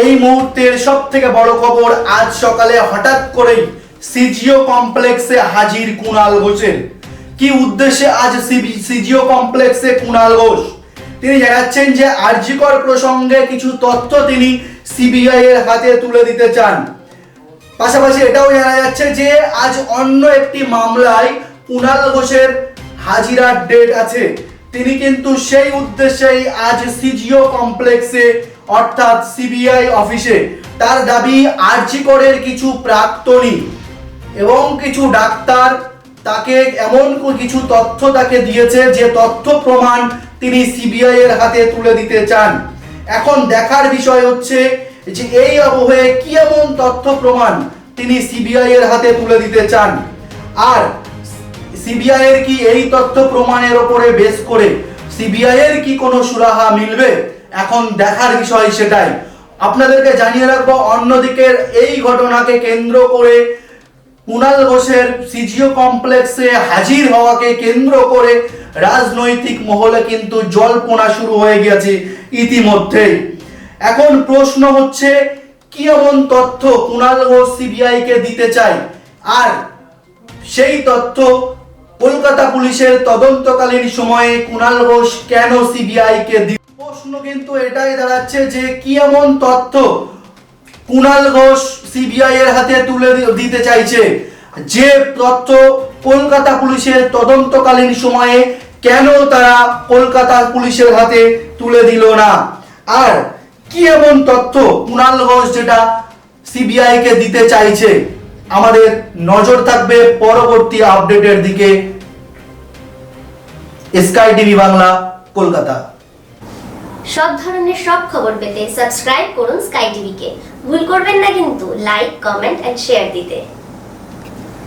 এই মুহূর্তের সব থেকে বড় খবর আজ সকালে হঠাৎ করেই সিজিও কমপ্লেক্সে হাজির কুণাল ঘোষের। কি উদ্দেশ্যে আজ সিজিও কমপ্লেক্সে কুণাল ঘোষ? তিনি জানাচ্ছেন যে আরজিকর প্রসঙ্গে কিছু তথ্য তিনি সিবিআই এর হাতে তুলে দিতে চান। পাশাপাশি এটাও জানা যাচ্ছে যে আজ অন্য একটি মামলায় কুণাল ঘোষের হাজিরার ডেট আছে। তিনি কিন্তু সেই উদ্দেশ্যেই আজ সিজিও কমপ্লেক্সে অর্থাৎ সিবিআই অফিসে। তার দাবি আরজিকরের কিছু প্রাক্তনী এবং কিছু ডাক্তার তাকে এমন কিছু তথ্য তাকে দিয়েছে যে তথ্য প্রমাণ তিনি সিবিআই এর হাতে তুলে দিতে চান। এখন দেখার বিষয় হচ্ছে যে এই আবহে কি এমন তথ্য প্রমাণ তিনি সিবিআই এর হাতে তুলে দিতে চান? আর সিবিআই এর কি এই তথ্য প্রমাণের ওপরে বেস করে সিবিআই এর কি কোনো সুরাহা মিলবে? এখন দেখার বিষয় সেটাই। আপনাদেরকে জানিয়ে রাখব, অন্যদিকের এই ঘটনাকে কেন্দ্র করে কুণাল ঘোষের সিজিও কমপ্লেক্সে হাজির হওয়াকে কেন্দ্র করে রাজনৈতিক মহলে কিন্তু জল্পনা শুরু হয়ে গেছে ইতিমধ্যেই। এখন প্রশ্ন হচ্ছে, কি এমন তথ্য কুণাল ঘোষ সিবিআই কে দিতে চায়? আর সেই তথ্য কলকাতা পুলিশের তদন্তকালীন সময়ে কুণাল ঘোষ কেন সিবিআই কে প্রশ্ন কিন্তু এটাই দাঁড়াচ্ছে যে কি এমন তথ্য কুণাল ঘোষ সিবিআই এর হাতে তুলে দিতে চাইছে? যে তথ্য কলকাতা পুলিশের তদন্তকালীন সময়ে কেন তারা কলকাতা পুলিশের হাতে তুলে দিল না? আর কি এমন তথ্য কুণাল ঘোষ যেটা সিবিআই কে দিতে চাইছে? আমাদের নজর থাকবে পরবর্তী আপডেটের দিকে। Sky TV Bangla, Kolkata. সব ধরনের সব খবর পেতে সাবস্ক্রাইব করুন স্কাই টিভিকে ভুল করবেন না কিন্তু লাইক কমেন্ট অ্যান্ড শেয়ার দিতে।